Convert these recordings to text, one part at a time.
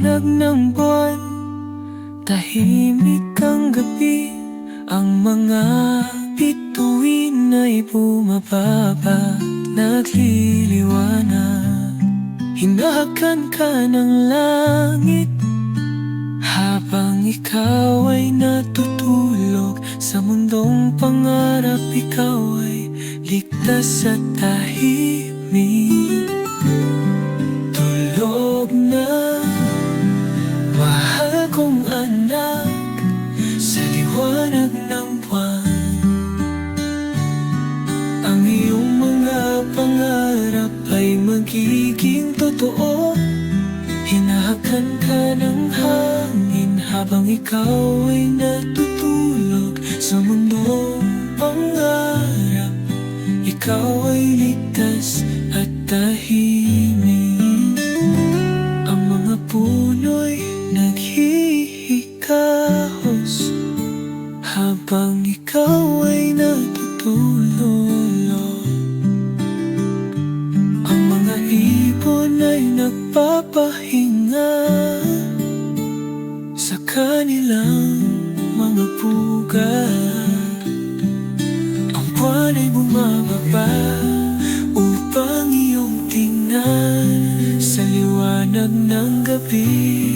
ng buwan Tahimik ang gabi. Ang mga bituin ay bumababa Nagliliwanag. Hinahakan ka ng langit Habang ikaw ay natutulog. Sa mundong pangarap ikaw ay ligtas at tahimik liwanag ng buwan Ang iyong mga pangarap ay magiging totoo. Hinahakan ka ng hangin Habang ikaw ay natutulog Sa mundong pangarap. Ikaw ay ligtas Habang ikaw ay natutulog. Ang mga ibon ay nagpapahinga. Sa kanilang mga pugat Ang buwan ay bumababa Upang iyong tingnan Sa liwanag ng gabi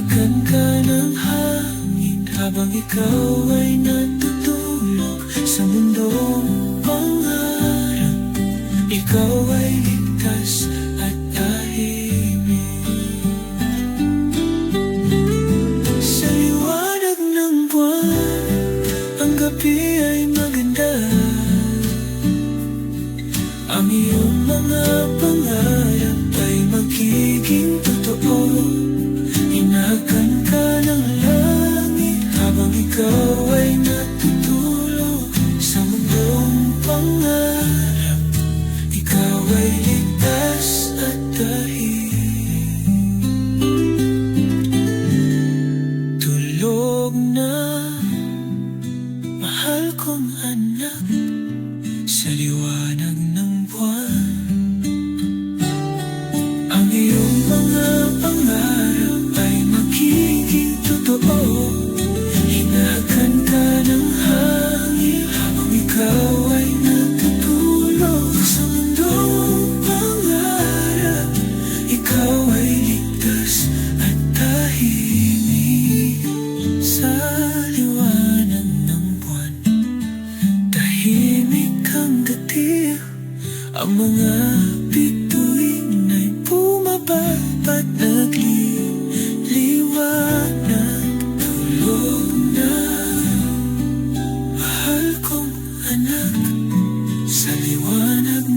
Hinahagan ka ng hangin Habang ikaw ay natutulog Sa mundong pangarap. Ikaw ay ligtas at tahimik. Sa liwanag ng buwan Ang gabi ay maganda. Ang iyong mga pangarap ay magiging totoo Sa liwanag ng Ang dating Ang mga bituin ay bumababa at nagliliwanag. Tulog na. Mahal kong anak Sa liwanag